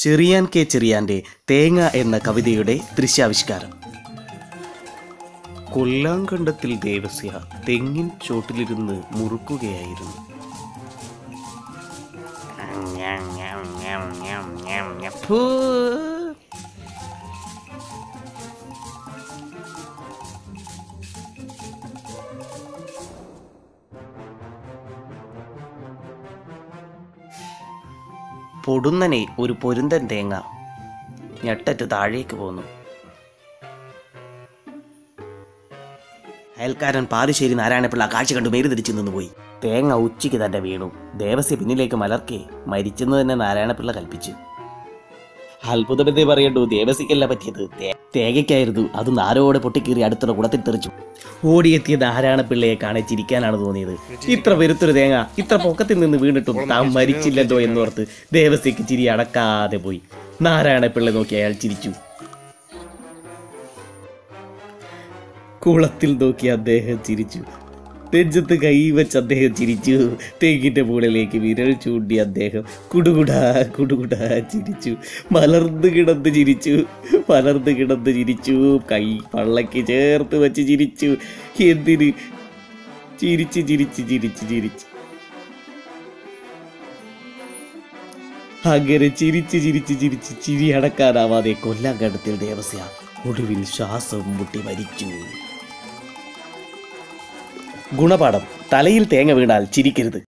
Cherian K ചെറിയാന്റെ തേങ്ങ എന്ന കവിതയുടെ ദൃശ്യാവിഷ്കാരം കൊല്ലാങ്കണ്ടത്തിൽ ദേവസ്യ തെങ്ങിൻ ചോട്ടിലിരുന്ന് മുറുക്കുകയായിരുന്നു ഫൂ. പൊടുന്നനെ ഒരു പൊരുന്തൻ തേങ്ങ ഞെട്ടറ്റ് താഴേക്ക് പോന്നു. അയൽക്കാരൻ പാലുശ്ശേരി നാരായണപിള്ള കാഴ്ച കണ്ടു മേരുതിരിച്ചു നിന്നുപോയി. നിന്ന് പോയി തേങ്ങ ഉച്ചയ്ക്ക് തന്നെ വീണു. ദേവസ്യ പിന്നിലേക്ക് മലർക്കെ മരിച്ചെന്ന് തന്നെ നാരായണപിള്ള കൽപ്പിച്ചു. അത്ഭുതമെന്നേ പറയണ്ടു. ദേവസിക്കല്ല പറ്റിയത്. തേകയ്ക്കായിരുന്നു അത് നാരോടെ പൊട്ടിക്കീറി അടുത്തുള്ള കുളത്തിൽ തെറിച്ചു. ഓടിയെത്തിയ നാരായണപിള്ളയെ കാണെ ചിരിക്കാനാണ് തോന്നിയത്. ഇത്ര വെരുത്തൊരു തേങ്ങ ഇത്ര പൊക്കത്തിൽ നിന്ന് വീണിട്ടും താൻ മരിച്ചില്ലല്ലോ എന്നോർത്ത് ദേവസിക്ക് ചിരി അടക്കാതെ പോയി. നാരായണ പിള്ള നോക്കി അയാൾ ചിരിച്ചു. കുളത്തിൽ നോക്കി അദ്ദേഹം ചിരിച്ചു. നെഞ്ചത്ത് കൈവച്ച് അദ്ദേഹം ചിരിച്ചു. തേക്കിന്റെ മുകളിലേക്ക് വിരൽ ചൂണ്ടി അദ്ദേഹം കുടുകുടാ കുടുകുടാ ചിരിച്ചു. മലർന്ന് കിടന്ന് ചിരിച്ചു. മലർന്ന് കിടന്ന് ചിരിച്ചു. കൈ പള്ളയ്ക്ക് ചേർത്ത് വെച്ച് ചിരിച്ചു. എന്തിന്? ചിരിച്ച് ചിരിച്ച് ചിരിച്ച് ചിരിച്ച്. അങ്ങനെ ചിരിച്ച് ചിരിച്ച് ചിരിച്ച് ചിരി അടക്കാനാവാതെ കൊല്ലാങ്കണ്ടത്തിൽ ദേവസ്യ. ഒടുവിൽ ശ്വാസം മുട്ടി മരിച്ചു. ഗുണപാഠം തലയിൽ തേങ്ങ വീണാൽ ചിരിക്കരുത്.